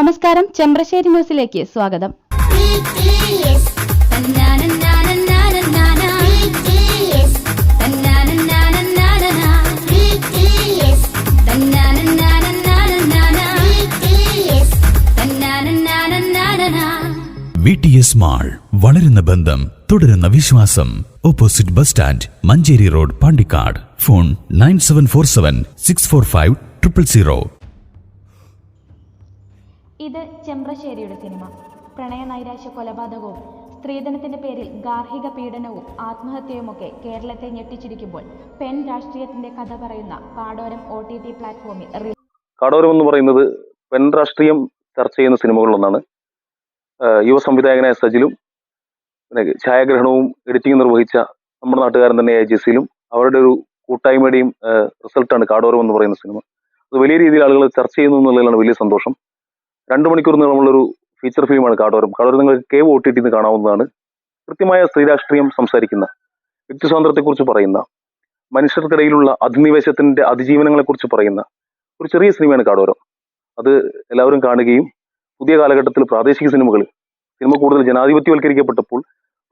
നമസ്കാരം ചെമ്പ്രശ്ശേരി ന്യൂസിലേക്ക് സ്വാഗതം. വി ടി എസ് മാൾ വളരുന്ന ബന്ധം തുടരുന്ന വിശ്വാസം. Opposite bus stand Manjeri road Pandikkad. Phone nine seven four seven six four five triple zero ഇത് ചെമ്പ്രശ്ശേരിയുടെ സിനിമ. പ്രണയനൈരാശ്യ കൊലപാതകവും സ്ത്രീധനത്തിന്റെ പേരിൽ ഗാർഹിക പീഡനവും ആത്മഹത്യയുമൊക്കെ കേരളത്തെ ഞെട്ടിച്ചിരിക്കുമ്പോൾ പെൺ രാഷ്ട്രീയത്തിന്റെ കഥ പറയുന്ന കാടോരം ഒ ടി ടി പ്ലാറ്റ്ഫോമിൽ കാടോരം എന്ന് പറയുന്നത് പെൺ രാഷ്ട്രീയം ചർച്ച ചെയ്യുന്ന സിനിമകളിലൊന്നാണ്. യുവ സംവിധായകനായ സജിലും പിന്നെ ഛായാഗ്രഹണവും എഡിറ്റിംഗ് നിർവഹിച്ച നമ്മുടെ നാട്ടുകാരൻ തന്നെ എ ജെസിയിലും അവരുടെ ഒരു കൂട്ടായ്മയുടെയും റിസൾട്ടാണ് കാടോരം എന്ന് പറയുന്ന സിനിമ. അത് വലിയ രീതിയിൽ ആളുകൾ ചർച്ച ചെയ്യുന്നു എന്നുള്ളതിലാണ് വലിയ സന്തോഷം. രണ്ട് മണിക്കൂർ നീളമുള്ളൊരു ഫീച്ചർ ഫിലിമാണ് കാടോരം. കാടോരം നിങ്ങൾ കേവ് ഒ ടി കാണാവുന്നതാണ്. കൃത്യമായ സ്ത്രീ രാഷ്ട്രീയം സംസാരിക്കുന്ന വ്യക്തി സ്വാതന്ത്ര്യത്തെക്കുറിച്ച് പറയുന്ന മനുഷ്യർക്കിടയിലുള്ള അധിനിവേശത്തിന്റെ അതിജീവനങ്ങളെക്കുറിച്ച് പറയുന്ന ഒരു ചെറിയ സിനിമയാണ് കാടോരം. അത് എല്ലാവരും കാണുകയും പുതിയ കാലഘട്ടത്തിൽ പ്രാദേശിക സിനിമകൾ സിനിമ കൂടുതൽ ജനാധിപത്യവൽക്കരിക്കപ്പെട്ടപ്പോൾ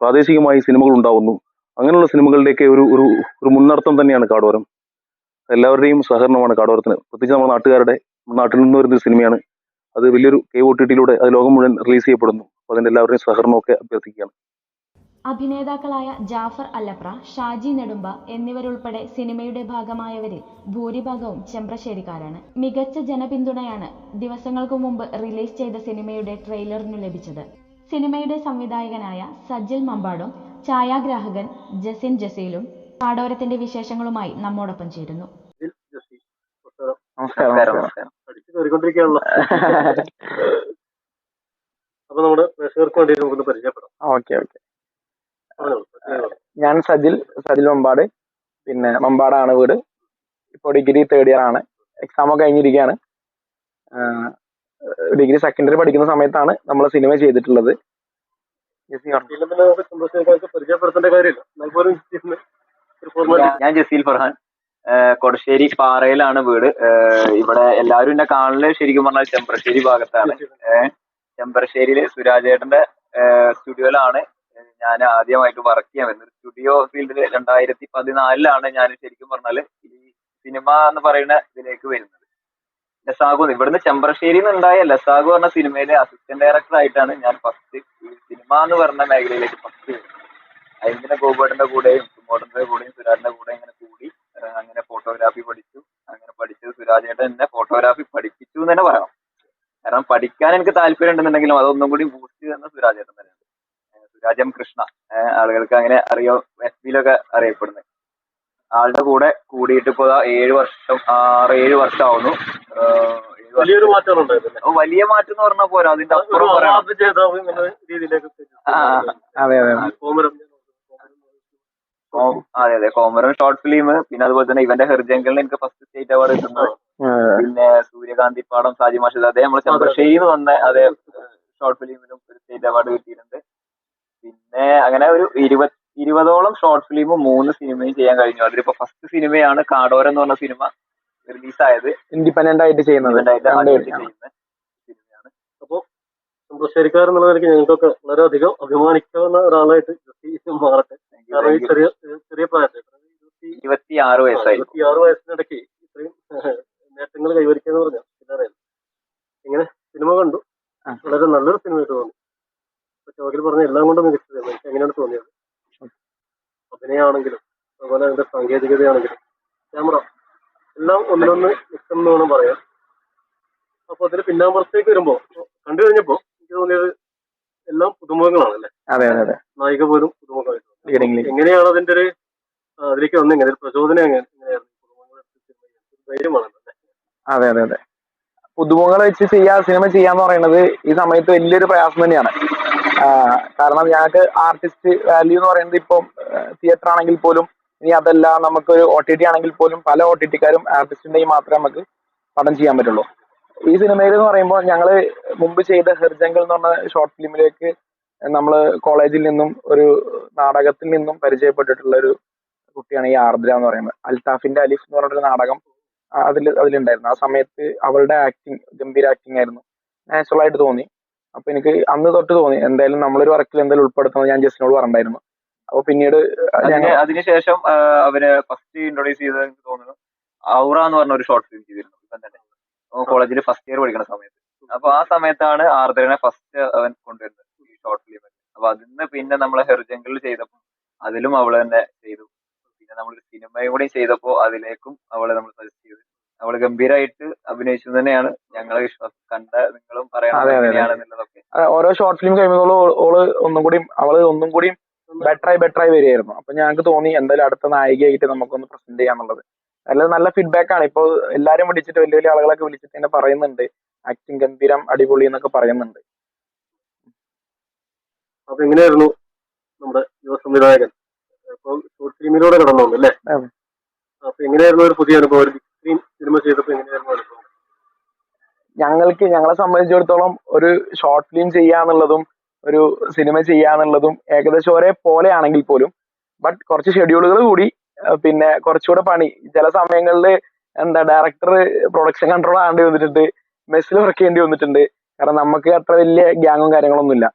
പ്രാദേശികമായി സിനിമകൾ ഉണ്ടാവുന്നു. അങ്ങനെയുള്ള സിനിമകളുടെയൊക്കെ ഒരു ഒരു ഒരു മുന്നർത്ഥം തന്നെയാണ് കാടോരം. എല്ലാവരുടെയും സഹകരണമാണ് കാടോരത്തിന്. പ്രത്യേകിച്ച് നമ്മുടെ നാട്ടുകാരുടെ നാട്ടിൽ നിന്ന് വരുന്ന സിനിമയാണ് അത് വലിയൊരു കെ ഒ ടി ടിയിലൂടെ അത് ലോകം മുഴുവൻ റിലീസ് ചെയ്യപ്പെടുന്നു. അപ്പോൾ അതിന്റെ എല്ലാവരുടെയും സഹകരണമൊക്കെ അഭ്യർത്ഥിക്കുകയാണ്. അഭിനേതാക്കളായ ജാഫർ അല്ലപ്ര ഷാജി നെടുമ്പ എന്നിവരുൾപ്പെടെ സിനിമയുടെ ഭാഗമായവരിൽ ഭൂരിഭാഗവും ചെമ്പ്രശ്ശേരിക്കാരാണ്. മികച്ച ജനപിന്തുണയാണ് ദിവസങ്ങൾക്കു മുമ്പ് റിലീസ് ചെയ്ത സിനിമയുടെ ട്രെയിലറിനു ലഭിച്ചത്. സിനിമയുടെ സംവിധായകനായ സജ്ജൽ മമ്പാടും ഛായാഗ്രാഹകൻ ജസിൻ ജസീലും പാടോരത്തിന്റെ വിശേഷങ്ങളുമായി നമ്മോടൊപ്പം ചേരുന്നു. നമസ്കാരം. കയറിക്കൊണ്ടിരിക്കുകയാണല്ലോ. അപ്പൊ നമ്മുടെ പ്രേക്ഷകർക്ക് വേണ്ടി നമുക്കൊന്ന് പരിചയപ്പെടാം. Okay okay. ഞാൻ സജിൽ സജിൽ മമ്പാട്. പിന്നെ മമ്പാടാണ് വീട്. ഇപ്പോൾ ഡിഗ്രി തേർഡ് ഇയർ ആണ്. എക്സാം ഒക്കെ കഴിഞ്ഞിരിക്കുകയാണ്. ഡിഗ്രി സെക്കൻഡറി പഠിക്കുന്ന സമയത്താണ് നമ്മൾ സിനിമ ചെയ്തിട്ടുള്ളത്. ഞാൻ ജസീൽ ഫർഹാൻ. കൊടശ്ശേരി പാറയിലാണ് വീട്. ഇവിടെ എല്ലാവരും എന്നെ കാണൽ ശരിക്കും പറഞ്ഞാൽ ചെമ്പ്രശ്ശേരി ഭാഗത്താണ്. ചെമ്പ്രശ്ശേരിയിൽ സുരാജേട്ടന്റെ സ്റ്റുഡിയോയിലാണ് ഞാൻ ആദ്യമായിട്ട് വർക്ക് ചെയ്യാൻ വരുന്നത്. സ്റ്റുഡിയോ ഫീൽഡിൽ രണ്ടായിരത്തി പതിനാലിലാണ് ഞാൻ ശരിക്കും പറഞ്ഞാൽ ഈ സിനിമ എന്ന് പറയുന്ന ഇതിലേക്ക് വരുന്നത്. ലസാഗു ഇവിടുന്ന് ചെമ്പ്രശ്ശേരിയിൽ നിന്നുണ്ടായ ലസാഗു പറഞ്ഞ സിനിമയിലെ അസിസ്റ്റന്റ് ഡയറക്ടർ ആയിട്ടാണ് ഞാൻ ഫസ്റ്റ് ഈ സിനിമ എന്ന് പറഞ്ഞ മേഖലയിലേക്ക് ഫസ്റ്റ് വരുന്നത്. അതിന്റെ ഗോപേട്ടന്റെ കൂടെയും സുമോട്ടന്റെ കൂടെയും സുരാജിന്റെ കൂടെ ഇങ്ങനെ കൂടി അങ്ങനെ ഫോട്ടോഗ്രാഫി പഠിച്ചു. അങ്ങനെ പഠിച്ചത് സുരാജേട്ടൻ എന്നെ ഫോട്ടോഗ്രാഫി പഠിപ്പിച്ചു എന്ന് തന്നെ പറയാം കാരണം പഠിക്കാൻ എനിക്ക് താല്പര്യം ഉണ്ടെന്നുണ്ടെങ്കിലും അതൊന്നും കൂടി ബൂസ്റ്റ് ചെയ്യുന്ന സുരാജേട്ടൻ തന്നെയാണ്. സുരാജ് എം കൃഷ്ണ. ആളുകൾക്ക് അങ്ങനെ അറിയോ? എസ് ബിയിലൊക്കെ അറിയപ്പെടുന്നത്. ആളുടെ കൂടെ കൂടിയിട്ട് ഇപ്പോ ഏഴ് വർഷം ആറ് ഏഴ് വർഷം. ആവുന്നു വലിയൊരു വലിയ മാറ്റം എന്ന് പറഞ്ഞാൽ പോരാ. അതിന്റെ അപ്പുറം. അതെ അതെ അതെ. അതെ. അതെ കോമറൻ ഷോർട്ട് ഫിലിം പിന്നെ അതുപോലെ തന്നെ ഇവന്റെ ഹെർജങ്കലിന് എനിക്ക് ഫസ്റ്റ് സ്റ്റേറ്റ് അവാർഡ് കിട്ടുന്നത് പിന്നെ സൂര്യകാന്തി പാടം സാജി മാഷ് അതേ നമ്മൾ ചന്ദ്രശേഖരി വന്ന അതേ ഷോർട്ട് ഫിലിമിനും ഒരു സ്റ്റേറ്റ് അവാർഡ് കിട്ടിയിട്ടുണ്ട്. പിന്നെ അങ്ങനെ ഒരു ഇരുപത് ഇരുപതോളം ഷോർട്ട് ഫിലിമും മൂന്ന് സിനിമയും ചെയ്യാൻ കഴിഞ്ഞു. അതിലിപ്പോ ഫസ്റ്റ് സിനിമയാണ് കാടോരം എന്ന് പറഞ്ഞ സിനിമ റിലീസായത് ഇൻഡിപെൻഡന്റ് ആയിട്ട് ചെയ്യുന്നത്. അപ്പോ എന്നുള്ള നിലയ്ക്ക് ഞങ്ങൾക്കൊക്കെ വളരെയധികം അഭിമാനിക്കാവുന്ന ഒരാളായിട്ട് മാറട്ടെ. ചെറിയ ചെറിയ പ്രായത്തിൽ. ഇരുപത്തി ഇരുപത്തി ആറ് വയസ്സായി. ഇരുപത്തിയാറ് വയസ്സിനിടയ്ക്ക് ഇത്രയും നേട്ടങ്ങൾ കൈവരിക്കുക എന്ന് പറഞ്ഞാൽ ഇതറിയാം ഇങ്ങനെ സിനിമ കണ്ടു. വളരെ നല്ലൊരു സിനിമയായിട്ട് തോന്നി. ചോക്കിൽ പറഞ്ഞ എല്ലാം കൊണ്ടും മികച്ചത്. എനിക്ക് എങ്ങനെയാണ് തോന്നിയത്. അഭിനയമാണെങ്കിലും അതുപോലെ അതിന്റെ സാങ്കേതികതയാണെങ്കിലും ക്യാമറ എല്ലാം ഒന്നിനൊന്ന് മിക്സം എന്ന് വേണം പറയാം അപ്പൊ അതിന് പിന്നാമ്പുറത്തേക്ക് വരുമ്പോ കണ്ടു കഴിഞ്ഞപ്പോ എനിക്ക് തോന്നിയത് എല്ലാം പുതുമുഖങ്ങളാണ് അല്ലെ നായിക പോലും ലീഡിംഗ് എങ്ങനെയാണ് അതിന്റെ ഒരു അതിലേക്ക് ഒരു പ്രചോദനം എങ്ങനെ എങ്ങനെയായിരുന്നു അതെ അതെ അതെ. പുതുമുഖങ്ങൾ വെച്ച് ചെയ്യാ സിനിമ ചെയ്യാന്ന് പറയുന്നത് ഈ സമയത്ത് വലിയൊരു പ്രയാസം തന്നെയാണ്. കാരണം ഞങ്ങൾക്ക് ആർട്ടിസ്റ്റ് വാല്യൂ എന്ന് പറയുന്നത് ഇപ്പം തിയേറ്റർ ആണെങ്കിൽ പോലും ഇനി അതല്ല നമുക്കൊരു ഒ ടി ടി ആണെങ്കിൽ പോലും പല ഒ ടി ടിക്കാരും ആർട്ടിസ്റ്റിന്റെയും മാത്രമേ നമുക്ക് പടം ചെയ്യാൻ പറ്റുള്ളൂ. ഈ സിനിമയിൽ എന്ന് പറയുമ്പോൾ ഞങ്ങൾ മുമ്പ് ചെയ്ത ഹെർജങ്കൽ എന്ന് പറഞ്ഞ ഷോർട്ട് ഫിലിമിലേക്ക് നമ്മൾ കോളേജിൽ നിന്നും ഒരു നാടകത്തിൽ നിന്നും പരിചയപ്പെട്ടിട്ടുള്ള ഒരു കുട്ടിയാണ് ഈ ആർദ്ര എന്ന് പറയുന്നത്. അൽതാഫിന്റെ അലിഫ് എന്ന് പറഞ്ഞൊരു നാടകം അതിൽ അതിലുണ്ടായിരുന്നു. ആ സമയത്ത് അവളുടെ ആക്ടിങ് ഗംഭീര ആക്ടിങ് ആയിരുന്നു. നാച്ചുറൽ ആയിട്ട് തോന്നി. അപ്പൊ എനിക്ക് അന്ന് തൊട്ട് തോന്നി. എന്തായാലും നമ്മളൊരു വർക്കിൽ എന്തായാലും ഉൾപ്പെടുത്തണം ഞാൻ ജസ്റ്റിനോട് പറഞ്ഞിട്ടുണ്ടായിരുന്നു. അപ്പൊ പിന്നീട് അതിനുശേഷം അവർ ഫസ്റ്റ് ഇൻട്രോഡ്യൂസ് ചെയ്തത് എനിക്ക് തോന്നുന്നു ഔറ എന്ന് പറഞ്ഞ ഒരു ഷോർട്ട് ഫിലിം ചെയ്തിരുന്നു. ഇപ്പം തന്നെ. കോളേജിൽ ഫസ്റ്റ് ഇയർ പഠിക്കുന്ന സമയത്ത്. അപ്പൊ ആ സമയത്താണ് ആർദ്രനെ ഫസ്റ്റ് അവൻ കൊണ്ടുവരുന്നത്. ഷോർട്ട് ഫിലിം അപ്പൊ അതിന്ന് പിന്നെ നമ്മളെ ഹെർജംഗിൾ ചെയ്തപ്പോൾ അതിലും അവൾ തന്നെ ചെയ്തു. പിന്നെ നമ്മൾ സിനിമയും കൂടി ചെയ്തപ്പോൾ അതിലേക്കും അവളെ നമ്മൾ സജസ്റ്റ് ചെയ്തു. അവൾ ഗംഭീരമായിട്ട് അഭിനയിച്ചു തന്നെയാണ് ഞങ്ങളെ വിശ്വാസം. കണ്ട നിങ്ങളും പറയണം അതെ, അതെ, അതെ. എങ്ങനെയാണെന്നുള്ളതൊക്കെ. ഓരോ ഷോർട്ട് ഫിലിം കഴിയുമ്പോഴും ഓൾ ഒന്നും കൂടി അവൾ ഒന്നും കൂടി ബെറ്റർ ആയി ബെറ്റർ ആയി വരികയായിരുന്നു. അപ്പൊ ഞങ്ങൾക്ക് തോന്നി എന്തായാലും അടുത്ത നായികയായിട്ട് നമുക്കൊന്ന് പ്രസന്റ് ചെയ്യാന്നുള്ളത്. നല്ല നല്ല ഫീഡ്ബാക്ക് ആണ്. ഇപ്പോൾ എല്ലാരും വിളിച്ചിട്ട് വലിയ വലിയ ആളുകളൊക്കെ വിളിച്ചിട്ട് തന്നെ പറയുന്നുണ്ട്. ആക്ടിങ് ഗംഭീരം അടിപൊളി എന്നൊക്കെ പറയുന്നുണ്ട്. അപ്പൊ എങ്ങനെയായിരുന്നു നമ്മുടെ യുവ സംവിധായകൻ? അപ്പൊ ഷോർട്ട് ഫിലിമിലൂടെ കടന്നു അല്ലേ. അപ്പൊ എങ്ങനെയായിരുന്നു ഒരു പുതിയ അനുഭവം? ഒരു ബിഗ് സ്ക്രീൻ സിനിമ ചെയ്തപ്പോ എങ്ങനെയായിരുന്നു അനുഭവം? ഞങ്ങൾക്ക് ഞങ്ങളെ സംബന്ധിച്ചിടത്തോളം ഒരു ഷോർട്ട് ഫിലിം ചെയ്യാന്നുള്ളതും ഒരു സിനിമ ചെയ്യാന്നുള്ളതും ഏകദേശം ഒരേ പോലെ ആണെങ്കിൽ പോലും ബട്ട് കുറച്ച് ഷെഡ്യൂളുകൾ കൂടി പിന്നെ കുറച്ചുകൂടെ പണി. ചില സമയങ്ങളിൽ എന്താ ഡയറക്ടർ പ്രൊഡക്ഷൻ കൺട്രോൾ ആകേണ്ടി വന്നിട്ടുണ്ട് മെസ്സിൽ വർക്ക് ചെയ്യേണ്ടി വന്നിട്ടുണ്ട്. കാരണം നമുക്ക് അത്ര വലിയ ഗ്യാങ്ങും കാര്യങ്ങളൊന്നുമില്ല.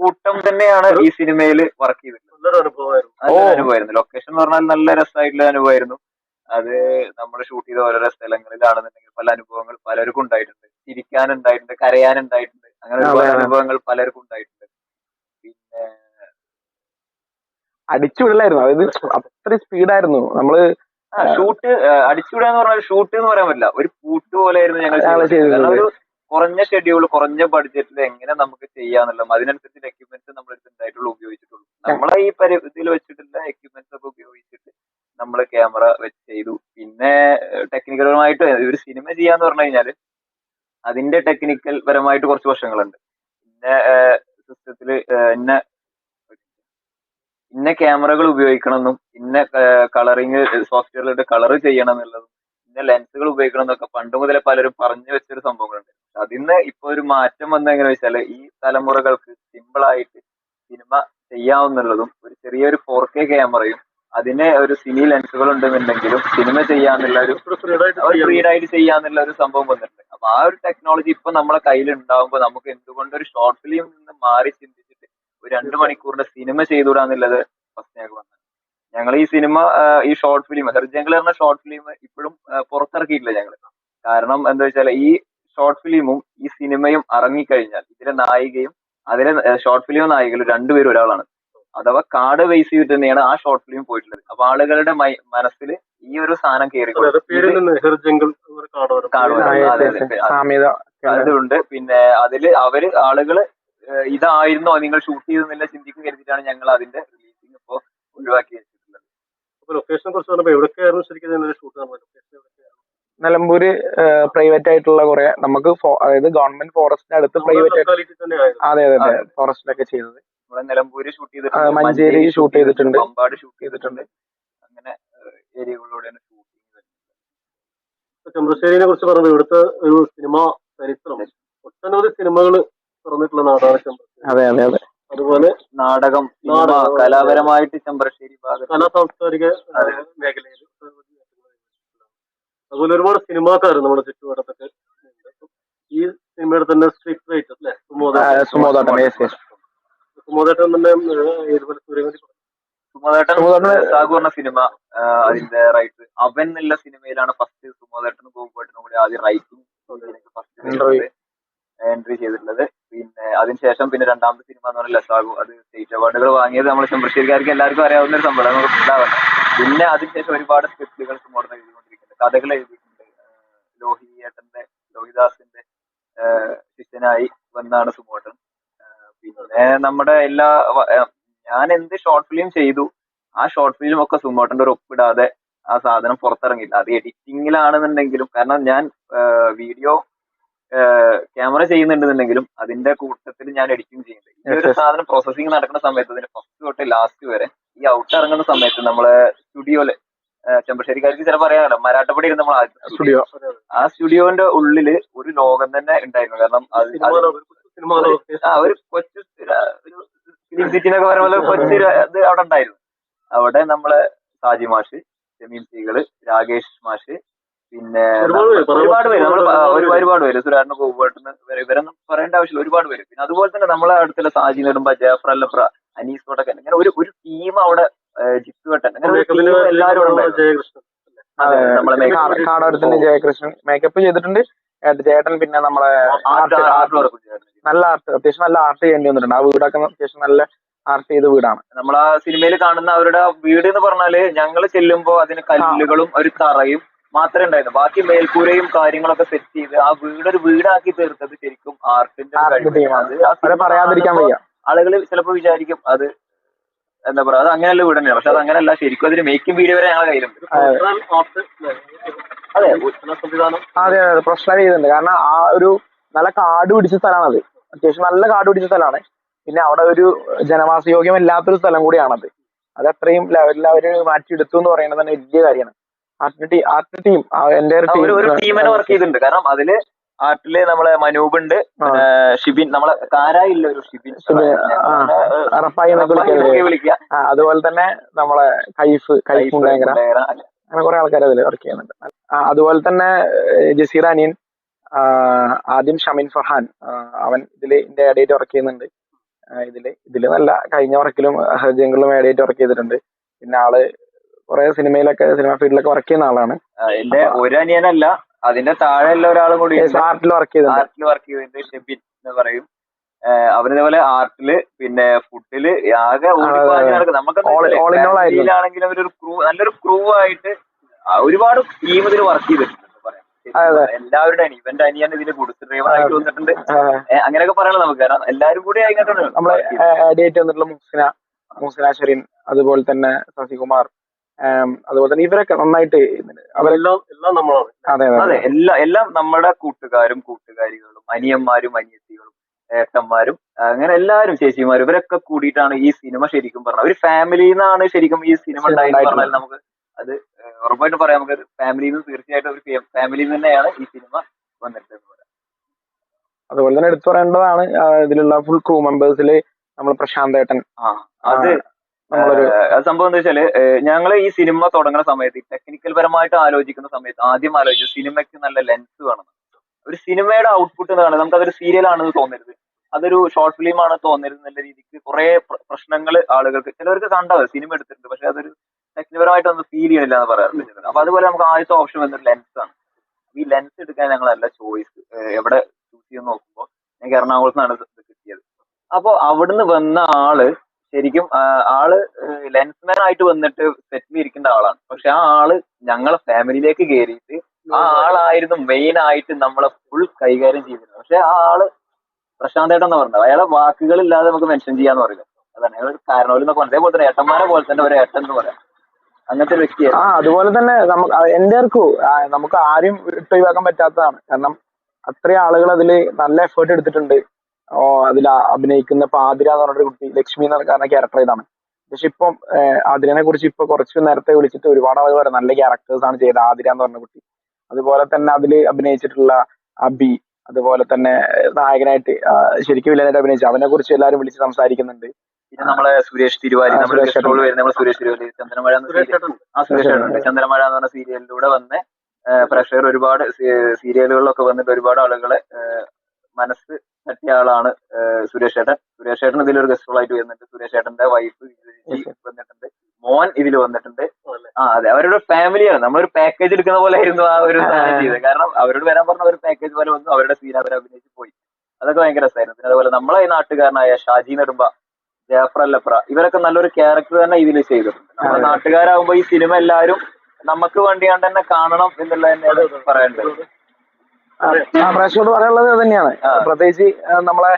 കൂട്ടം തന്നെയാണ് ഈ സിനിമയിൽ വർക്ക് ചെയ്തിട്ടുള്ളത്. ലൊക്കേഷൻ എന്ന് പറഞ്ഞാൽ നല്ല രസമായിട്ടുള്ള അനുഭവമായിരുന്നു. അത് നമ്മൾ ഷൂട്ട് ചെയ്ത ഓരോരോ സ്ഥലങ്ങളിലാണെന്നുണ്ടെങ്കിൽ പല അനുഭവങ്ങൾ പലർക്കും ഉണ്ടായിട്ടുണ്ട്. ചിരിക്കാനുണ്ടായിട്ടുണ്ട് കരയാനുണ്ടായിട്ടുണ്ട് അങ്ങനെ ഒരുപാട്. അനുഭവങ്ങൾ പലർക്കും ഉണ്ടായിട്ടുണ്ട്. പിന്നെ അടിച്ചുവിടലായിരുന്നു അതായത് അത്ര സ്പീഡായിരുന്നു നമ്മൾ ഷൂട്ട് അടിച്ചുവിടാന്ന് പറഞ്ഞാൽ ഷൂട്ട് എന്ന് പറയാൻ പറ്റില്ല. ഒരു പൂട്ട് പോലെയായിരുന്നു ഞങ്ങൾ ഞങ്ങൾ ചെയ്തത്. കുറഞ്ഞ ഷെഡ്യൂൾ കുറഞ്ഞ ബഡ്ജറ്റിൽ എങ്ങനെ നമുക്ക് ചെയ്യാന്നുള്ളത് അതിനനുസരിച്ച് എക്യുപ്മെന്റ്സ് നമ്മൾ അടുത്ത് ഉപയോഗിച്ചിട്ടുള്ളൂ. നമ്മളെ ഈ പരിധിയിൽ വെച്ചിട്ടുള്ള എക്യുപ്മെന്റ്സ് ഒക്കെ ഉപയോഗിച്ചിട്ട് നമ്മൾ ക്യാമറ വെച്ച് ചെയ്തു. പിന്നെ ടെക്നിക്കൽ പരമായിട്ട് ഒരു സിനിമ ചെയ്യാന്ന് പറഞ്ഞു കഴിഞ്ഞാൽ അതിന്റെ ടെക്നിക്കൽ പരമായിട്ട് കുറച്ച് വശങ്ങളുണ്ട്. പിന്നെ സിസ്റ്റത്തിൽ ഇന്ന ഇന്ന ക്യാമറകൾ ഉപയോഗിക്കണമെന്നും ഇന്ന കളറിങ് സോഫ്റ്റ്വെയറിലിട്ട് കളർ ചെയ്യണം എന്നുള്ളതും ഇന്ന ലെൻസുകൾ ഉപയോഗിക്കണം എന്നൊക്കെ പണ്ട് മുതലേ പലരും പറഞ്ഞു വെച്ചൊരു സംഭവങ്ങളുണ്ട്. അതിന്ന് ഇപ്പൊ ഒരു മാറ്റം വന്ന എങ്ങനെ വെച്ചാൽ ഈ തലമുറകൾക്ക് സിമ്പിൾ ആയിട്ട് സിനിമ ചെയ്യാവുന്നുള്ളതും ഒരു ചെറിയൊരു ഫോർ കെ ക്യാമറയും അതിന് ഒരു സിനി ലെൻസുകൾ ഉണ്ടെന്നുണ്ടെങ്കിലും സിനിമ ചെയ്യാന്നുള്ള ഒരു ഫ്രീഡായിട്ട് ചെയ്യാന്നുള്ള ഒരു സംഭവം വന്നിട്ടുണ്ട്. അപ്പൊ ആ ഒരു ടെക്നോളജി ഇപ്പൊ നമ്മളെ കയ്യിൽ ഉണ്ടാവുമ്പോൾ നമുക്ക് എന്തുകൊണ്ട് ഒരു ഷോർട്ട് ഫിലിം നിന്ന് മാറി ചിന്തിച്ചിട്ട് ഒരു രണ്ടു മണിക്കൂറിന്റെ സിനിമ ചെയ്തുകൂടാന്നുള്ളത് ഞങ്ങൾക്ക് വന്നത് ഞങ്ങൾ ഈ സിനിമ ഈ ഷോർട്ട് ഫിലിം ഹെർജംഗിൾ എന്ന ഷോർട്ട് ഫിലിം ഇപ്പോഴും പുറത്തിറക്കിയിട്ടില്ല ഞങ്ങൾ കാരണം എന്താ വെച്ചാൽ ഈ ഷോർട്ട് ഫിലിമും ഈ സിനിമയും ഇറങ്ങിക്കഴിഞ്ഞാൽ ഇതിലെ നായികയും അതിലെ ഷോർട്ട് ഫിലിം നായികയും രണ്ടുപേരും ഒരാളാണ് അഥവാ കാട് ബേസ് ചെയ്തിട്ട് തന്നെയാണ് ആ ഷോർട്ട് ഫിലിം പോയിട്ടുള്ളത് അപ്പൊ ആളുകളുടെ മനസ്സിൽ ഈ ഒരു സാധനം കയറി നിന്ന് ഹെർജംഗിൾ എന്നൊരു കാർഡ് വരും കാർഡ് ആ, വരും. yes, അതെ, yes, അതെ. yes. സാമ്യത അതുണ്ട് പിന്നെ അതിൽ അവർ ആളുകൾ ഇതായിരുന്നോ നിങ്ങൾ ഷൂട്ട് ചെയ്തെന്നില്ല ചിന്തിക്കും കരുതിയിട്ടാണ് ഞങ്ങൾ അതിന്റെ റിലീസിങ് ഇപ്പോ ഒഴിവാക്കി വെച്ചിട്ടുള്ളത് അപ്പൊ ലൊക്കേഷനെ കുറിച്ച് പറഞ്ഞപ്പോ എവിടെയൊക്കെയായിരുന്നു ശരിക്കും ഷൂട്ട് നിലമ്പൂര് പ്രൈവറ്റ് ആയിട്ടുള്ള കുറെ നമുക്ക് അതായത് ഗവൺമെന്റ് ഫോറസ്റ്റിന്റെ അടുത്ത് പ്രൈവറ്റ് അതെ അതെ അതെ. ഫോറസ്റ്റിലൊക്കെ ചെയ്തത്. നമ്മളെ നിലമ്പൂര് ഷൂട്ട് ചെയ്തിട്ടുണ്ട്. മഞ്ചേരി ഷൂട്ട് ചെയ്തിട്ടുണ്ട്. പമ്പാട് ഷൂട്ട് ചെയ്തിട്ടുണ്ട്. അങ്ങനെ ഏരിയകളിലൂടെയാണ് ഷൂട്ടിംഗ് ചെമ്പ്രശ്ശേരിനെ കുറിച്ച് പറഞ്ഞത് ഇവിടുത്തെ ഒരു സിനിമ ചരിത്രം. ഒട്ടനവധി സിനിമകൾ തുറന്നിട്ടുള്ള നാടാണ് ചെമ്പ്രശ്ശേരി അതെ അതെ അതെ. അതുപോലെ നാടകം സിനിമ നാടകം, കലാപരമായിട്ട് ചെമ്പ്രശ്ശേരി ഭാഗത്ത് കലാ സാംസ്കാരിക. മേഖലയിൽ. അതുപോലെ ഒരുപാട് സിനിമാക്കാർ നമ്മുടെ ചുറ്റുപാടത്തൊക്കെ. ഈ സിനിമയുടെ തന്നെ സ്ക്രിപ്റ്റ് റൈറ്റർ അല്ലെ സുമോദേട്ടൻ സുമോദേട്ടൻ തന്നെ ഇതുപോലെ സൂര്യകാന്തി സുമോദേട്ടൻ സുമോദേട്ടൻ- സാഗു സിനിമ അതിന്റെ റൈറ്റ് അവൻ എന്നുള്ള സിനിമയിലാണ് ഫസ്റ്റ് സുമോദേട്ടനും ഗോപുവേട്ടനും കൂടി ആദ്യം റൈറ്റിംഗ്. ഫസ്റ്റ് എൻട്രി ചെയ്തിട്ടുള്ളത് പിന്നെ അതിനുശേഷം പിന്നെ രണ്ടാമത്തെ സിനിമ എന്ന് പറഞ്ഞാൽ ലസാഗു അത് സ്റ്റേറ്റ് അവാർഡുകൾ വാങ്ങിയത് നമ്മൾ ചെമ്പ്രശ്ശേരിക്കാർക്ക് എല്ലാവർക്കും അറിയാവുന്ന ഒരു സംഭവം നമുക്ക് ഉണ്ടാവുന്നത് പിന്നെ അതിനുശേഷം ഒരുപാട് സ്ക്രിപ്റ്റുകൾ മോഡൽ എഴുതിക്കൊണ്ടിരിക്കുന്നത് കഥകൾ എഴുതിയിട്ടുണ്ട്. ലോഹി ഏട്ടന്റെ ലോഹിദാസിന്റെ ശിഷ്യനായി വന്നാണ് സുമോട്ടൻ പിന്നെ നമ്മുടെ എല്ലാ ഞാൻ എന്ത് ഷോർട്ട് ഫിലിം ചെയ്തു ആ ഷോർട്ട് ഫിലിം ഒക്കെ സുമോട്ടന്റെ ഒരു ഒപ്പിടാതെ ആ സാധനം പുറത്തിറങ്ങില്ല അത് എഡിറ്റിംഗിലാണെന്നുണ്ടെങ്കിലും കാരണം ഞാൻ വീഡിയോ ക്യാമറ ചെയ്യുന്നുണ്ടെന്നുണ്ടെങ്കിലും അതിന്റെ കൂട്ടത്തിൽ ഞാൻ എഡിറ്റിംഗ് ചെയ്യുന്നുണ്ട്. ഈ ഒരു സാധനം പ്രോസസ്സിംഗ് നടക്കുന്ന സമയത്ത് അതിന്റെ ഫസ്റ്റ് തൊട്ട് ലാസ്റ്റ് വരെ ഈ ഔട്ട് ഇറങ്ങുന്ന സമയത്ത് നമ്മളെ സ്റ്റുഡിയോയിൽ ചെമ്പശ്ശേരിക്കാർക്ക് ചില അറിയാമല്ലോ മരാട്ടപ്പടി ഇരുന്ന് നമ്മൾ സ്റ്റുഡിയോ ആ സ്റ്റുഡിയോന്റെ ഉള്ളിൽ ഒരു ലോകം തന്നെ ഉണ്ടായിരുന്നു. കാരണം ആ ഒരു കൊച്ചു ഫിലിം സിറ്റിനൊക്കെ പറയുമ്പോൾ കൊച്ചു അത് ഇത് അവിടെ ഉണ്ടായിരുന്നു. അവിടെ നമ്മളെ സാജി മാഷ് ജമീൻ സീകൾ രാകേഷ് മാഷ് പിന്നെ ഒരുപാട് പേര്, പറയാൻ ഒരുപാട് പേര് നമ്മൾ ഒരുപാട് ഒരു പേര്. സുരാറിന് കോവുവേട്ടന് ഇവരൊന്നും പറയേണ്ട ആവശ്യമില്ല. ഒരുപാട് പേര്. പിന്നെ അതുപോലെ തന്നെ നമ്മളെ അടുത്തുള്ള സാജി നെടുമ്പ ജാഫർ അല്ലഫ്ര അനീസ് കോട്ടക്കൻ ഇങ്ങനെ ഒരു ഒരു ടീം അവിടെ ജിത്തു വെട്ടൻ അങ്ങനെ ടീം എല്ലാവരും ഉണ്ടായിരുന്നു. ജയകൃഷ്ണൻ. കാടോരത്തിന്റെ മേക്കപ്പ് ചെയ്തിട്ടുണ്ട്. ചേട്ടൻ പിന്നെ നമ്മളെ നല്ല ആർട്ട് അത്യാവശ്യം നല്ല ആർട്ട് ചെയ്യേണ്ടി വന്നിട്ടുണ്ട്. ആ വീടൊക്കെ അത്യാവശ്യം നല്ല ആർട്ട് ചെയ്ത വീടാണ്. നമ്മൾ ആ സിനിമയിൽ കാണുന്ന അവരുടെ വീട് എന്ന് പറഞ്ഞാൽ ഞങ്ങൾ ചെല്ലുമ്പോ അതിന് കല്ലുകളും ഒരു തറയും മാത്രമേ ഉണ്ടായിരുന്നു. ബാക്കി മേൽക്കൂരയും കാര്യങ്ങളൊക്കെ സെറ്റ് ചെയ്ത് ആ വീട് ഒരു വീടാക്കി തീർത്തത് ശരിക്കും ആർട്ടിന്റെ ആർട്ട് പറയാതിരിക്കാൻ വയ്യ. ആളുകൾ ചിലപ്പോൾ വിചാരിക്കും അത് എന്താ പറയാ അത് അങ്ങനെയല്ല വീട് തന്നെയാണ്. പക്ഷെ അത് അങ്ങനെയല്ല ശരിക്കും അതിന് മേക്കിംഗ് വീഡിയോ വരെ ഞങ്ങളുടെ കയ്യിലുണ്ട്. അതെ. അതെ. അതെ പ്രൊഫഷണൽ ചെയ്തിട്ടുണ്ട്. കാരണം ആ ഒരു നല്ല കാട് പിടിച്ച സ്ഥലമാണ് അത്. അത്യാവശ്യം നല്ല കാട് പിടിച്ച സ്ഥലമാണ്. പിന്നെ അവിടെ ഒരു ജനവാസയോഗ്യം ഇല്ലാത്തൊരു സ്ഥലം കൂടിയാണത്. അത് അത്രയും ലെവലിൽ അവർ മാറ്റിയെടുത്തു എന്ന് പറയുന്നത് തന്നെ വലിയ കാര്യമാണ്. ആർട്ട് ടീം എന്റെ ഒരു ടീമിനെ വർക്ക് ചെയ്തിട്ടുണ്ട്. കാരണം അതിൽ ആർട്ടിൽ നമ്മളെ മനൂപ് ഉണ്ട് ഷിബിൻ നമ്മളെ കാരായില്ല ഒരു ഷിബിൻ വിളിക്കുക അതുപോലെ തന്നെ നമ്മളെ കൈഫ് കൈഫ് അങ്ങനെ കുറെ ആൾക്കാർ അതിൽ വർക്ക് ചെയ്യുന്നുണ്ട്. അതുപോലെ തന്നെ ജസീർ അനിയൻ ആദ്യം ഷമീൻ ഫർഹാൻ അവൻ ഇതിൽ ഇതിന്റെ ആഡായിട്ട് വർക്ക് ചെയ്യുന്നുണ്ട്. ഇതിൽ ഇതിൽ നല്ല കഴിഞ്ഞ വർക്കിലും ജംഗിളിലും ആഡായിട്ട് വർക്ക് ചെയ്തിട്ടുണ്ട്. പിന്നെ ആൾ കുറെ സിനിമയിലൊക്കെ സിനിമ ഫീൽഡിലൊക്കെ വർക്ക് ചെയ്യുന്ന ആളാണ്. എന്റെ ഒരു അനിയനല്ല അതിന്റെ താഴെ ഉള്ള ഒരാളും കൂടി ആർട്ടിൽ വർക്ക് ചെയ്തു ആർട്ടിൽ വർക്ക് ചെയ്തിട്ട് ഷെബിൻ എന്ന് പറയും. അവരിതേപോലെ ആർട്ടിൽ പിന്നെ ഫുഡിൽ ആകെ. ആണെങ്കിലും ഒരു ക്രൂ നല്ലൊരു ക്രൂ ആയിട്ട് ഒരുപാട് ടീം ഇതിൽ വർക്ക് ചെയ്തിട്ടുണ്ട് പറയാം. അതെ. എല്ലാവരുടെയും ഇവന്റെ അനിയൻ ഇതിന് കൊടുത്ത് ഡ്രൈവർ ആയിട്ട് വന്നിട്ടുണ്ട്. അങ്ങനെയൊക്കെ പറയണം നമുക്ക് കാരണം എല്ലാരും കൂടി ആയിട്ടാണ് നമ്മളെ ആഡായിട്ട് വന്നിട്ടുള്ള മുഹ്സിന ഷെറിൻ അതുപോലെ തന്നെ ശശികുമാർ അതുപോലെ തന്നെ ഇവരൊക്കെ നന്നായിട്ട് അവരെല്ലാം എല്ലാം നമ്മളാണ്. അതെ അതെ എല്ലാം എല്ലാം നമ്മുടെ കൂട്ടുകാരും കൂട്ടുകാരികളും അനിയന്മാരും അനിയത്തികളും ഏട്ടന്മാരും അങ്ങനെ എല്ലാവരും ചേച്ചിമാരും ഇവരൊക്കെ കൂടിയിട്ടാണ് ഈ സിനിമ ശരിക്കും പറഞ്ഞത്. ഒരു ഫാമിലിയിൽ നിന്നാണ് ശരിക്കും ഈ സിനിമ ഉണ്ടായി നമുക്ക് അത് ഉറപ്പായിട്ട് പറയാം. നമുക്ക് ഫാമിലിയിൽ നിന്ന് തീർച്ചയായിട്ടും ഒരു ഫാമിലിയിൽ തന്നെയാണ് ഈ സിനിമ വന്നിട്ട് എന്ന് പറയാം അതുപോലെ തന്നെ എടുത്തു പറയേണ്ടതാണ് ഇതിലുള്ള ഫുൾ ക്രൂ മെമ്പേഴ്സിൽ നമ്മൾ പ്രശാന്ത് ഏട്ടൻ. ആ അത് സംഭവം എന്താ വെച്ചാൽ ഞങ്ങൾ ഈ സിനിമ തുടങ്ങുന്ന സമയത്ത് ടെക്നിക്കൽ പരമായിട്ട് ആലോചിക്കുന്ന സമയത്ത് ആദ്യം ആലോചിച്ചു സിനിമയ്ക്ക് നല്ല ലെൻസ് വേണം. ഒരു സിനിമയുടെ ഔട്ട്പുട്ട് എന്താണ് നമുക്ക് അതൊരു സീരിയൽ ആണെന്ന് തോന്നരുത്. അതൊരു ഷോർട്ട് ഫിലിം ആണ് തോന്നരുത് എന്നുള്ള രീതിക്ക് കുറെ പ്രശ്നങ്ങൾ ആളുകൾക്ക് ചിലവർക്ക് കണ്ടത് സിനിമ എടുത്തിട്ടുണ്ട്. പക്ഷെ അതൊരു ടെക്നിക്കൽ പരമായിട്ട് ഒന്നും ഫീൽ ചെയ്യണില്ല എന്ന് പറയാറുണ്ട് അപ്പൊ അതുപോലെ നമുക്ക് ആദ്യത്തെ ഓപ്ഷൻ വന്നൊരു ലെൻസ് ആണ്. ഈ ലെൻസ് എടുക്കാൻ ഞങ്ങൾ നല്ല ചോയ്സ് എവിടെ ചൂസ് ചെയ്യുന്ന നോക്കുമ്പോൾ എറണാകുളത്ത് നിന്നാണ് കിട്ടിയത്. അപ്പൊ അവിടുന്ന് വന്ന ആൾ ശരിക്കും ആൾ ലെൻസ്മാൻ ആയിട്ട് വന്നിട്ട് സെറ്റിൽ ഇരിക്കുന്ന ആളാണ്. പക്ഷെ ആ ആൾ ഞങ്ങളെ ഫാമിലിയിലേക്ക് കയറിയിട്ട് ആ ആളായിരുന്നു മെയിൻ ആയിട്ട് നമ്മളെ ഫുൾ കൈകാര്യം ചെയ്തിരുന്നത് പക്ഷെ ആ ആൾ പ്രശാന്ത് ഏട്ടൻ എന്ന് പറഞ്ഞത്. അയാളെ വാക്കുകളില്ലാതെ നമുക്ക് മെൻഷൻ ചെയ്യാന്ന് പറയുന്നത് അതാണ് അയാൾ കാരണവരും എന്നൊക്കെ അതേപോലെ തന്നെ ഏട്ടന്മാരെ പോലെ തന്നെ ഒരു ഏട്ടൻ എന്ന് പറയാം. അങ്ങനത്തെ വ്യക്തിയാണ് ആ അതുപോലെ തന്നെ നമുക്ക് എന്റെ നമുക്ക് ആരും ഇട്ടൊഴിവാക്കാൻ പറ്റാത്തതാണ്. കാരണം അത്രയും ആളുകൾ അതിൽ നല്ല എഫേർട്ട് എടുത്തിട്ടുണ്ട്. അതിൽ അഭിനയിക്കുന്ന ഇപ്പൊ ആതിര എന്ന് പറഞ്ഞൊരു കുട്ടി ലക്ഷ്മി എന്ന് പറഞ്ഞ ക്യാരക്ടർ ഇതാണ്. പക്ഷെ ഇപ്പം ആതിരനെ കുറിച്ച് ഇപ്പൊ കുറച്ച് നേരത്തെ വിളിച്ചിട്ട് ഒരുപാട് ആളുകൾ പറയാം നല്ല ക്യാരക്ടേഴ്സ് ആണ് ചെയ്ത ആതിര എന്ന് പറഞ്ഞ കുട്ടി. അതുപോലെ തന്നെ അതിൽ അഭിനയിച്ചിട്ടുള്ള അബി അതുപോലെ തന്നെ നായകനായിട്ട് ശരിക്കും വില്ലനായിട്ട് അഭിനയിച്ചു. അവനെ കുറിച്ച് എല്ലാവരും വിളിച്ച് സംസാരിക്കുന്നുണ്ട്. പിന്നെ നമ്മളെ സുരേഷ് തിരുവാലി നമ്മുടെ സുരേഷ് വരുന്ന ചന്ദ്രമഴ എന്ന സുരേഷ് ആ സുരേഷ് ചന്ദ്രമഴ എന്ന് പറഞ്ഞ സീരിയലിലൂടെ വന്ന് പ്രേക്ഷകർ ഒരുപാട് സീരിയലുകളിലൊക്കെ വന്നിട്ട് ഒരുപാട് ആളുകളെ മനസ്സ് തട്ടിയ ആളാണ് സുരേഷ് ഏട്ടൻ. സുരേഷ് ഏട്ടൻ ഇതിലൊരു ഗസ്റ്റ് ആയിട്ട് വരുന്നുണ്ട്. സുരേഷ് ഏട്ടന്റെ വൈഫ് വന്നിട്ടുണ്ട്. മോൻ ഇതിൽ വന്നിട്ടുണ്ട്. ആ അതെ. അവരുടെ ഫാമിലിയാണ് നമ്മളൊരു പാക്കേജ് എടുക്കുന്ന പോലെ ആയിരുന്നു ആ ഒരു സാധനം ചെയ്തത് കാരണം അവരോട് വരാൻ പറഞ്ഞ ഒരു പാക്കേജ് പോലെ വന്നു. അവരുടെ സീൻ അവർ അഭിനയിച്ച് പോയി. അതൊക്കെ ഭയങ്കര രസമായിരുന്നു. പിന്നെ അതുപോലെ നമ്മളെ ഈ നാട്ടുകാരനായ ഷാജി നെടുമ്പ ജാഫർ അല്ലപ്ര ഇവരൊക്കെ നല്ലൊരു ക്യാരക്ടർ തന്നെ ഇതിൽ ചെയ്തിട്ടുണ്ട്. നമ്മുടെ. നാട്ടുകാരാകുമ്പോ ഈ സിനിമ എല്ലാവരും നമുക്ക് വേണ്ടിയാണ്ട് തന്നെ കാണണം എന്നുള്ളത് തന്നെയാണ് പറയേണ്ടത്. പ്രേക്ഷകരോട് പറയാനുള്ളത് അത് തന്നെയാണ്. പ്രത്യേകിച്ച് നമ്മളെ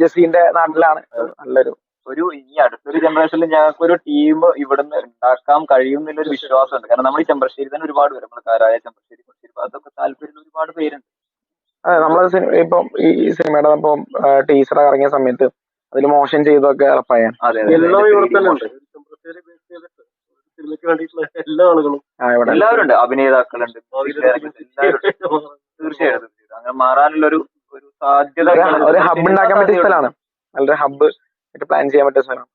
ജസീന്റെ നാട്ടിലാണ്. നല്ലൊരു ഒരു ഈ അടുത്തൊരു ജനറേഷനിൽ ഞങ്ങൾക്ക് ഒരു ടീം ഇവിടുന്ന് ഉണ്ടാക്കാൻ കഴിയും എന്നുള്ളൊരു വിശ്വാസമുണ്ട്. കാരണം നമ്മൾ ഈ ചെമ്പ്രശ്ശേരി തന്നെ ഒരുപാട് പേര് നമ്മൾ കാരായ ചെമ്പ്രശ്ശേരി അതൊക്കെ ഭാഗത്തൊക്കെ താല്പര്യമുള്ള ഒരുപാട് പേരുണ്ട്. അതെ നമ്മളെ സിനിമ ഇപ്പം ഈ സിനിമയുടെ ഇപ്പം ടീച്ചർ ഇറങ്ങിയ സമയത്ത് അതിൽ മോശം ചെയ്തൊക്കെ ഉറപ്പായാണ്. സിനിമയ്ക്ക് വേണ്ടിയിട്ടുള്ള എല്ലാ ആളുകളും ആ, എല്ലാവരും ഉണ്ട് അഭിനേതാക്കളുണ്ട്. തീർച്ചയായിട്ടും അങ്ങനെ മാറാനുള്ള ഒരു ഒരു സാധ്യത ഒരു- ഹബ്ബ് ഹബ് ഉണ്ടാക്കാൻ പറ്റിയ സ്ഥലമാണ്. നല്ലൊരു ഹബ്ബ് ആയിട്ട് പ്ലാൻ ചെയ്യാൻ പറ്റിയ സ്ഥലമാണ്.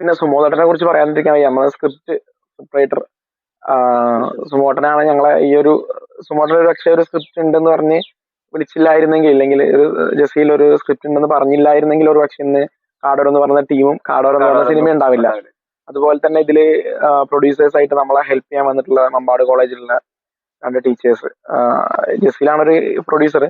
പിന്നെ സുമോദട്ടനെ കുറിച്ച് പറയാതിരിക്കാൻ വയ്യ നമ്മളെ സ്ക്രിപ്റ്റ് റൈറ്റർ സുമോട്ടനാണ് ഞങ്ങളെ ഈ ഒരു സുമോട്ടൻ ഒരു പക്ഷേ ഒരു സ്ക്രിപ്റ്റ് ഉണ്ടെന്ന് പറഞ്ഞ് വിളിച്ചില്ലായിരുന്നെങ്കിൽ ഇല്ലെങ്കിൽ ഒരു ജസീൽ ഒരു സ്ക്രിപ്റ്റ് ഉണ്ടെന്ന് പറഞ്ഞില്ലായിരുന്നെങ്കിൽ ഒരു പക്ഷെ ഇന്ന് കാടോർ എന്ന് പറഞ്ഞ ടീമും കാടോർ എന്ന് പറഞ്ഞ സിനിമ ഉണ്ടാവില്ല. അതുപോലെ തന്നെ ഇതിൽ പ്രൊഡ്യൂസേഴ്സ് ആയിട്ട് നമ്മളെ ഹെൽപ്പ് ചെയ്യാൻ വന്നിട്ടുള്ള മമ്പാട് കോളേജിലുള്ള രണ്ട് ടീച്ചേഴ്സ് ജസീലാണ് ഒരു പ്രൊഡ്യൂസർ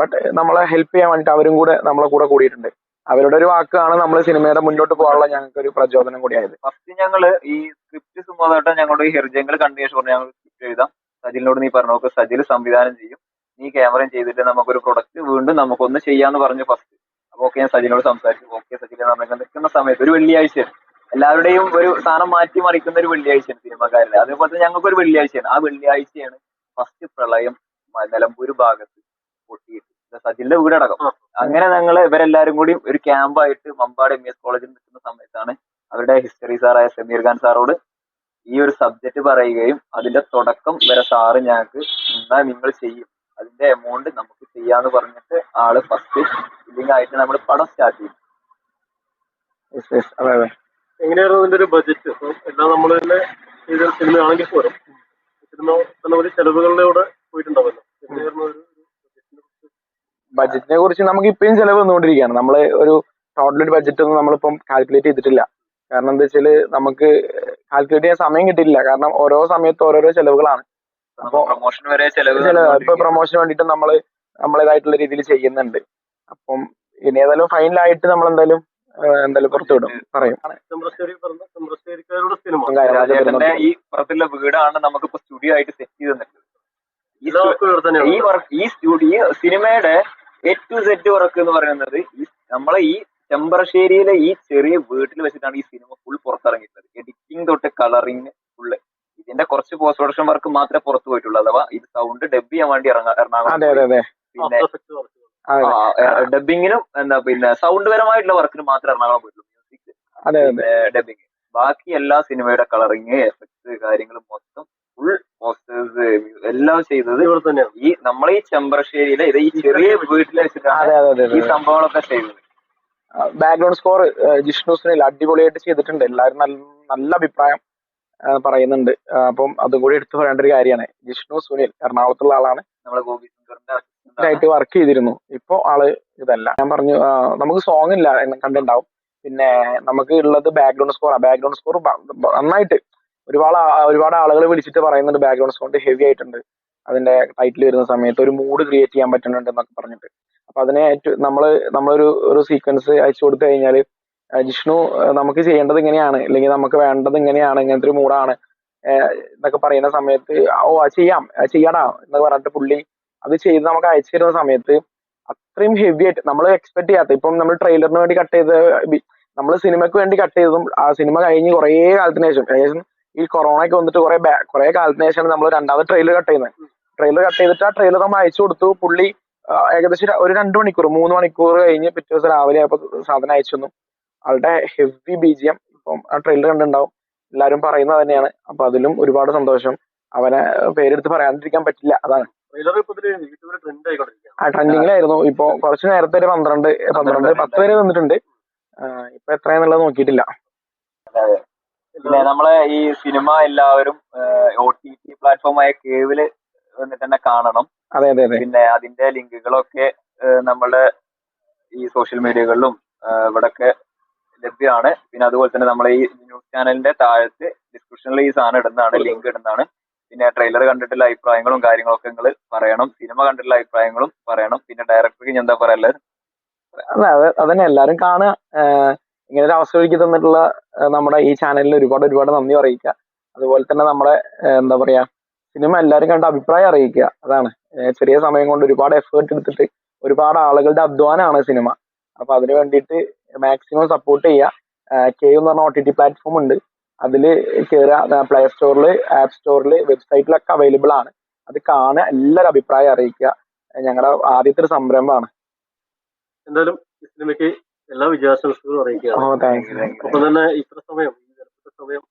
ബട്ട് നമ്മളെ ഹെൽപ്പ് ചെയ്യാൻ വേണ്ടിയിട്ട് അവരും കൂടെ നമ്മളെ കൂടെ കൂടിയിട്ടുണ്ട്. അവരുടെ ഒരു വാക്കാണ് നമ്മൾ സിനിമയുടെ മുന്നോട്ട് പോകാനുള്ള ഞങ്ങൾക്ക് ഒരു പ്രചോദനം കൂടിയായത്. ഫസ്റ്റ് ഞങ്ങൾ ഈ സ്ക്രിപ്റ്റ് സുമോദായിട്ട് ഞങ്ങളുടെ ഈ ഹെർജങ്ങൾ കണ്ട ഞങ്ങൾ സ്ക്രിപ്റ്റ് എഴുതാം. സജിലിനോട് നീ പറഞ്ഞു നോക്ക് സജിൽ സംവിധാനം ചെയ്യും. നീ ക്യാമറയും ചെയ്തിട്ട് നമുക്കൊരു പ്രൊഡക്റ്റ് വീണ്ടും നമുക്കൊന്ന് ചെയ്യാന്ന് പറഞ്ഞു ഫസ്റ്റ് അപ്പൊ ഓക്കെ ഞാൻ സജിനോട് സംസാരിച്ചു. ഓക്കെ സജിൽ നിൽക്കുന്ന സമയത്ത് ഒരു വെള്ളിയാഴ്ചയാണ്. എല്ലാവരുടെയും ഒരു സ്ഥാനം മാറ്റി മറിക്കുന്ന ഒരു വെള്ളിയാഴ്ചയാണ് സിനിമക്കാരുടെ അതേപോലെ തന്നെ ഞങ്ങൾക്ക് ഒരു വെള്ളിയാഴ്ചയാണ്. ആ വെള്ളിയാഴ്ചയാണ് ഫസ്റ്റ് പ്രളയം നിലമ്പൂർ ഭാഗത്ത് പൊട്ടിയിട്ട്. സജിന്റെ വീടടക്കം. അങ്ങനെ ഞങ്ങൾ ഇവരെല്ലാരും കൂടി ഒരു ക്യാമ്പായിട്ട് മമ്പാട് എം എസ് കോളേജിൽ നിൽക്കുന്ന സമയത്താണ് അവരുടെ ഹിസ്റ്ററി സാറായ സമീർ ഖാൻ സാറോട് ഈ ഒരു സബ്ജക്ട് പറയുകയും അതിന്റെ തുടക്കം വരെ സാറ് ഞങ്ങൾക്ക് എന്നാ നിങ്ങൾ ചെയ്യും അതിന്റെ എമൗണ്ട് നമുക്ക് ചെയ്യാന്ന് പറഞ്ഞിട്ട് ആൾ ഫസ്റ്റ് ബില്ലിംഗ് ആയിട്ട് നമ്മൾ പടം സ്റ്റാർട്ട് ചെയ്യും എങ്ങനെയായിരുന്നു അതിന്റെ ഒരു ബജറ്റ് ഇപ്പം എല്ലാം നമ്മൾ തന്നെ ചെയ്ത സിനിമയാണെങ്കിൽ പോലും സിനിമ തന്നെ ഒരു ചെലവുകളുടെ കൂടെ പോയിട്ടുണ്ടാവല്ലോ എങ്ങനെയായിരുന്നു ഒരു ബജറ്റിനെ കുറിച്ച്? നമുക്ക് ഇപ്പോഴും ചെലവ് വന്നുകൊണ്ടിരിക്കുകയാണ്. നമ്മൾ ഒരു ടോട്ടൽ ഒരു ബഡ്ജറ്റ് ഒന്നും നമ്മളിപ്പം കാൽക്കുലേറ്റ് ചെയ്തിട്ടില്ല. കാരണം എന്താ വെച്ചാൽ നമുക്ക് കാൽക്കുലേറ്റ് ചെയ്യാൻ സമയം കിട്ടിയില്ല കാരണം ഓരോ സമയത്ത് ഓരോരോ ചെലവുകളാണ്. അപ്പൊ പ്രൊമോഷൻ വരെ ചെലവ് ഇപ്പൊ. പ്രൊമോഷന് വേണ്ടിയിട്ട് നമ്മൾ നമ്മളേതായിട്ടുള്ള രീതിയിൽ ചെയ്യുന്നുണ്ട്. അപ്പം ഇനി ഏതായാലും ഫൈനലായിട്ട് നമ്മൾ എന്തായാലും എന്തായാലും പുറത്തുവിടും പറയും. ഈ പുറത്തുള്ള വീടാണ് നമുക്കിപ്പോ സ്റ്റുഡിയോ ആയിട്ട് സെറ്റ് ചെയ്ത് ഈ സ്റ്റുഡിയോ സിനിമയുടെ എ ടു സെറ്റ് വർക്ക് എന്ന് പറയുന്നത് ഈ നമ്മളെ ഈ ചെമ്പറശ്ശേരിയിലെ ഈ ചെറിയ വീട്ടിൽ വെച്ചിട്ടാണ് ഈ സിനിമ ഫുൾ പുറത്തിറങ്ങിയിട്ടുള്ളത്. എഡിറ്റിംഗ് തൊട്ട് കളറിങ് ഫുള്ള് ഇതിന്റെ കുറച്ച് പോസ്റ്റ് പ്രൊഡക്ഷൻ വർക്ക് മാത്രമേ പുറത്തു പോയിട്ടുള്ളൂ. അഥവാ ഇത് സൗണ്ട് ഡബ് ചെയ്യാൻ വേണ്ടി ഇറങ്ങാ- എറണാകുളം അതെ അതെ. അതെ പിന്നെ ഡബിങ്ങിനും എന്താ പിന്നെ സൗണ്ട് പരമായിട്ടുള്ള വർക്കിന് മാത്രമേ എറണാകുളം പോയിട്ടുള്ളൂ. മ്യൂസിക് അതെ ഡബിങ് ബാക്കി എല്ലാ സിനിമയുടെ കളറിങ് എഫക്ട്സ് കാര്യങ്ങളും മൊത്തം ഫുൾ പോസ്റ്റേഴ്സ് എല്ലാം ചെയ്തത് ഇവിടെ തന്നെയാണ്. ഈ നമ്മളെ ഈ ചെമ്പ്രശ്ശേരിയിലെ ഇത് ഈ ചെറിയ വീട്ടിൽ വെച്ചിട്ടാണ് ഈ സംഭവങ്ങളൊക്കെ ചെയ്തത്. ബാക്ക്ഗ്രൗണ്ട് സ്കോർ ജിഷ്ണു സുനിൽ അടിപൊളിയായിട്ട് ചെയ്തിട്ടുണ്ട്. എല്ലാവരും നല്ല നല്ല അഭിപ്രായം പറയുന്നുണ്ട്. അപ്പം അതും കൂടി എടുത്തു പറയേണ്ട ഒരു കാര്യമാണ്. ജിഷ്ണു സുനിൽ എറണാകുളത്തുള്ള ആളാണ്. നമ്മളെ ഗോപി സുന്ദറിന്റെ ആയിട്ട് വർക്ക് ചെയ്തിരുന്നു. ഇപ്പൊ ആൾ ഇതല്ല. ഞാൻ പറഞ്ഞു നമുക്ക് സോങ് ഇല്ല കണ്ടുണ്ടാവും. പിന്നെ നമുക്ക് ഉള്ളത് ബാക്ക്ഗ്രൗണ്ട് സ്കോർ ബാക്ക്ഗ്രൗണ്ട് സ്കോർ നന്നായിട്ട്. ഒരുപാട് ഒരുപാട് ആളുകൾ വിളിച്ചിട്ട് പറയുന്നുണ്ട് ബാക്ക്ഗ്രൗണ്ട് സ്കോർ ഹെവി ആയിട്ടുണ്ട്. അതിന്റെ ടൈറ്റിൽ വരുന്ന സമയത്ത് ഒരു മൂഡ് ക്രിയേറ്റ് ചെയ്യാൻ പറ്റുന്നുണ്ട് എന്നൊക്കെ പറഞ്ഞിട്ട്. അപ്പൊ അതിനെ നമ്മൾ നമ്മളൊരു ഒരു സീക്വൻസ് അയച്ചു കൊടുത്തു കഴിഞ്ഞാൽ ജിഷ്ണു നമുക്ക് ചെയ്യേണ്ടത് ഇങ്ങനെയാണ്. അല്ലെങ്കിൽ നമുക്ക് വേണ്ടത് ഇങ്ങനെയാണ്. ഇങ്ങനത്തെ ഒരു മൂഡാണ് എന്നൊക്കെ പറയുന്ന സമയത്ത് ഓ ചെയ്യാം. ചെയ്യാടാ എന്ന് പറഞ്ഞിട്ട് പുള്ളി അത് ചെയ്ത് നമുക്ക് അയച്ചു തരുന്ന സമയത്ത് അത്രയും ഹെവി ആയിട്ട് നമ്മൾ എക്സ്പെക്ട് ചെയ്യാത്ത ഇപ്പം നമ്മൾ ട്രെയിലറിന് വേണ്ടി കട്ട് ചെയ്ത നമ്മൾ സിനിമയ്ക്ക് വേണ്ടി കട്ട് ചെയ്തതും ആ സിനിമ കഴിഞ്ഞ് കുറേ കാലത്തിന് ശേഷം ഏകദേശം ഈ കൊറോണ ഒക്കെ വന്നിട്ട് കുറെ കുറെ കാലത്തിന് ശേഷമാണ് നമ്മൾ രണ്ടാമത് ട്രെയിലർ കട്ട് ചെയ്യുന്നത്. ട്രെയിലർ കട്ട് ചെയ്തിട്ട് ആ ട്രെയിലർ നമ്മൾ അയച്ചു കൊടുത്തു പുള്ളി ഏകദേശം ഒരു രണ്ട് മണിക്കൂർ മൂന്ന് മണിക്കൂർ കഴിഞ്ഞ് പിറ്റേ ദിവസം രാവിലെ ആയപ്പോൾ സാധനം അയച്ചു തന്നു. ആളുടെ ഹെവി ബി ജി എം ഇപ്പം ആ ട്രെയിലർ കണ്ടിട്ടുണ്ടാവും. എല്ലാവരും പറയുന്നത് തന്നെയാണ്. അപ്പൊ അതിലും ഒരുപാട് സന്തോഷം. അവനെ പേരെടുത്ത് പറയാണ്ടിരിക്കാൻ പറ്റില്ല. അതാണ്. ആ ട്രെൻഡിങ്ങിലായിരുന്നു ഇപ്പൊ കുറച്ച് നേരത്തെ ഒരു പന്ത്രണ്ട് പന്ത്രണ്ട് പത്ത് വരെ വന്നിട്ടുണ്ട്. ഇപ്പൊ എത്രയാന്നുള്ളത് നോക്കിയിട്ടില്ല. പിന്നെ നമ്മളെ ഈ സിനിമ എല്ലാവരും ഒ ടി ടി പ്ലാറ്റ്ഫോമായ കേവിൽ വന്നിട്ട് തന്നെ കാണണം. അതെ അതെ അതെ. പിന്നെ അതിന്റെ ലിങ്കുകളൊക്കെ നമ്മളുടെ ഈ സോഷ്യൽ മീഡിയകളിലും ഇവിടൊക്കെ ലഭ്യമാണ്. പിന്നെ അതുപോലെ തന്നെ നമ്മളെ ഈ ന്യൂസ് ചാനലിന്റെ താഴത്ത് ഡിസ്ക്രിപ്ഷനിൽ ഈ സാധനം ഇടുന്നതാണ് ലിങ്ക് ഇടുന്നതാണ്. പിന്നെ ട്രെയിലർ കണ്ടിട്ടുള്ള അഭിപ്രായങ്ങളും കാര്യങ്ങളൊക്കെ നിങ്ങൾ പറയണം. സിനിമ കണ്ടിട്ടുള്ള അഭിപ്രായങ്ങളും പറയണം. പിന്നെ ഡയറക്ടർക്ക് ഞാൻ എന്താ പറയാ അതെ അത് അതന്നെ. എല്ലാരും കാണുക. ഇങ്ങനെ ഒരു അവസരം തന്നിട്ടുള്ള നമ്മുടെ ഈ ചാനലിൽ ഒരുപാട് ഒരുപാട് നന്ദി അറിയിക്കുക. അതുപോലെ തന്നെ നമ്മുടെ എന്താ പറയാ സിനിമ എല്ലാരും കണ്ട അഭിപ്രായം അറിയിക്കുക. അതാണ്. ചെറിയ സമയം കൊണ്ട് ഒരുപാട് എഫേർട്ട് എടുത്തിട്ട് ഒരുപാട് ആളുകളുടെ അധ്വാനമാണ് സിനിമ അപ്പൊ അതിനു വേണ്ടിയിട്ട് മാക്സിമം സപ്പോർട്ട് ചെയ്യുക. കെ എന്ന് പറഞ്ഞ ഒ ടി ടി പ്ലാറ്റ്ഫോം ഉണ്ട്. അതിൽ കയറുക പ്ലേ സ്റ്റോറിൽ ആപ്പ് സ്റ്റോറിൽ വെബ്സൈറ്റിലൊക്കെ അവൈലബിൾ ആണ്. അത് കാണുക എല്ലാവരും അഭിപ്രായം അറിയിക്കുക. ഞങ്ങളുടെ ആദ്യത്തെ ഒരു സംരംഭമാണ്. എന്തായാലും ഈ എല്ലാ വിജയാശംസകളും അറിയിക്കുക ഓ താങ്ക്സ് ഒപ്പം തന്നെ ഇത്ര സമയം സമയം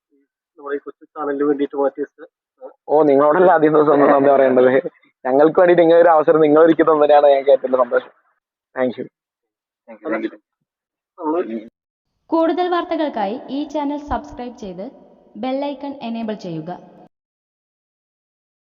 നമ്മുടെ ഈ കൊച്ചു ചാനലിന് വേണ്ടിയിട്ട് മാറ്റി വെച്ച ഓ നിങ്ങളോടല്ല ആദ്യം ദിവസം നന്ദി പറയേണ്ടത്. ഞങ്ങൾക്ക് വേണ്ടിയിട്ട് ഇങ്ങനെ ഒരു അവസരം നിങ്ങൾ ഒരുക്കി തന്നതിനാണ് ഞങ്ങൾക്ക് ഏറ്റവും സന്തോഷം. താങ്ക് യു കൂടുതൽ വാർത്തകൾക്കായി ഈ ചാനൽ സബ്സ്ക്രൈബ് ചെയ്ത് ബെല്ലൈക്കൺ എനേബിൾ ചെയ്യുക.